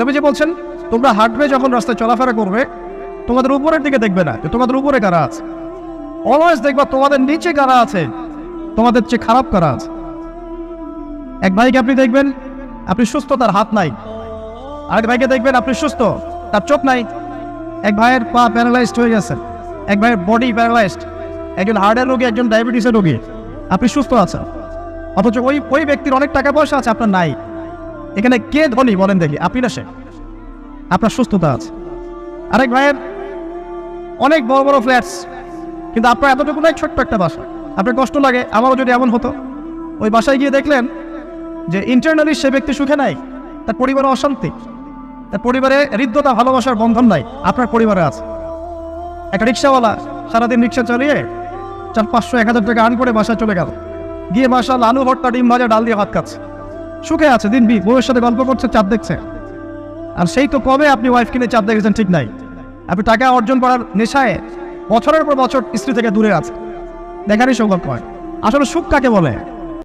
নবীজি বলছেন, তোমরা হাঁটবে যখন রাস্তায় চলাফেরা করবে, তোমাদের উপরের দিকে দেখবে না তোমাদের উপরে কারা আছে। অলওয়েজ দেখবা তোমাদের নিচে কারা আছে, তোমাদের চেয়ে খারাপ কারা আছে। এক ভাইকে আপনি দেখবেন, আপনি সুস্থ, তার হাত নাই। আরেক ভাইকে দেখবেন, আপনি সুস্থ, তার চোখ নাই। এক ভাইয়ের পা প্যারালাইজড হয়ে গেছে। এক ভাইয়ের বডি প্যারালাইজড একজন হার্টের রোগী, একজন ডায়াবেটিসের রোগী। আপনি সুস্থ আছেন। অথচ ওই ওই ব্যক্তির অনেক টাকা পয়সা আছে, আপনার নাই। এখানে কে ধনী বলেন দেখি? আপনি না সে? আপনার সুস্থতা আছে। আরেক ভাইয়ের অনেক বড় বড় ফ্ল্যাটস কিন্তু আপনার এতটুকু নাই, ছোট্ট একটা বাসা। আপনার কষ্ট লাগে, আমারও যদি এমন হতো। ওই বাসায় গিয়ে দেখলেন যে ইন্টারনালি সে ব্যক্তি সুখে নাই, তার পরিবারে অশান্তি, তার পরিবারে হৃদ্যতা, ভালোবাসার বন্ধন নাই, আপনার পরিবারে আছে। একটা রিক্সাওয়ালা সারাদিন রিক্সা চালিয়ে চার পাঁচশো, এক হাজার টাকা আর্ন করে বাসায় চলে গেল। গিয়ে বাসা লালু ভর্তা, ডিম ভাজা, ডাল দিয়ে ভাত খাচ্ছে। সুখে আছে, দিন বি, বউয়ের সাথে গল্প করছে, চাঁদ দেখছে। আর সেই তো কবে আপনি ওয়াইফ কিনে চাঁদ দেখেছেন, ঠিক নাই। আপনি টাকা অর্জন করার নেশায় বছরের পর বছর স্ত্রী থেকে দূরে আছে দেখারই সৌভাগ্য হয়। আসলে সুখ কাকে বলে?